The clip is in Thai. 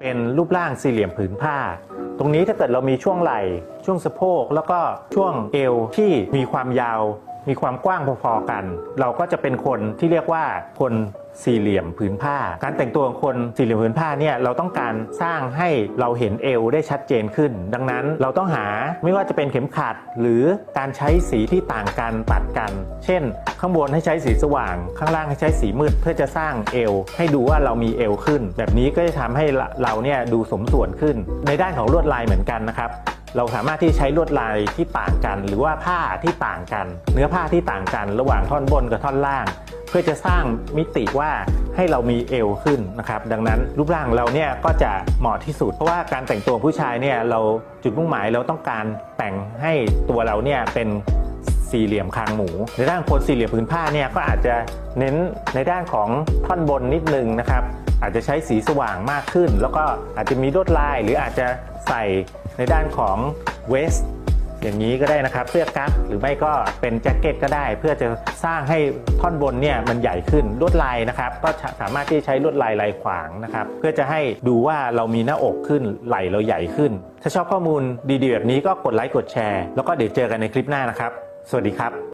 เป็นรูปร่างสี่เหลี่ยมผืนผ้า ตรงนี้ถ้าเกิดเรามีช่วงไหล่ ช่วงสะโพก แล้วก็ช่วงเอวที่มีความยาว มีความกว้างพอๆกัน เราก็จะเป็นคนที่เรียกว่าคนสี่เหลี่ยมผืนผ้า การแต่งตัวของคนสี่เหลี่ยมผืนผ้าเนี่ยเราต้องการสร้างให้เราเห็นเอวได้ชัดเจนขึ้น ดังนั้นเราต้องหาไม่ว่าจะเป็นเข็มขัด หรือการใช้สีที่ต่างกันตัดกัน เช่น ข้างบนให้ใช้สีสว่าง ข้างล่างให้ใช้สีมืดเพื่อจะสร้างเอว ให้ดูว่าเรามีเอวขึ้น แบบนี้ก็จะทำให้เราเนี่ยดูสมส่วนขึ้น ในด้านของลวดลายเหมือนกันนะครับ เราสามารถที่ใช้ลวดลายที่ต่างกัน หรือว่าผ้าที่ต่างกัน เนื้อผ้าที่ต่างกัน ระหว่างท่อนบนกับท่อนล่าง เพื่อจะสร้างมิติว่าให้เรามีเอวขึ้นนะครับดังนั้นรูปร่างเราเนี่ยก็จะเหมาะที่สุด เพราะว่าการแต่งตัวผู้ชายเนี่ยเราจุดมุ่งหมายเราต้องการแต่งให้ตัวเราเนี่ยเป็น สี่เหลี่ยมคางหมู ในด้านคนสี่เหลี่ยมผืนผ้าเนี่ยก็อาจจะเน้นในด้านของท่อนบนนิดนึงนะครับ อาจจะใช้สีสว่างมากขึ้น แล้วก็อาจจะมีลวดลาย หรืออาจจะใส่ในด้านของเวสอย่างนี้ก็ได้นะครับเสื้อกั๊กหรือไม่ก็เป็นแจ็คเก็ตก็ได้ เพื่อจะสร้างให้ท่อนบนเนี่ยมันใหญ่ขึ้นลวดลายนะครับ ก็สามารถที่จะใช้ลวดลายลายขวางนะครับ เพื่อจะให้ดูว่าเรามีหน้าอกขึ้นไหล่เราใหญ่ขึ้น ถ้าชอบข้อมูลดีๆแบบนี้ก็กดไลค์กดแชร์ แล้วก็เดี๋ยวเจอกันในคลิปหน้านะครับ สวัสดีครับ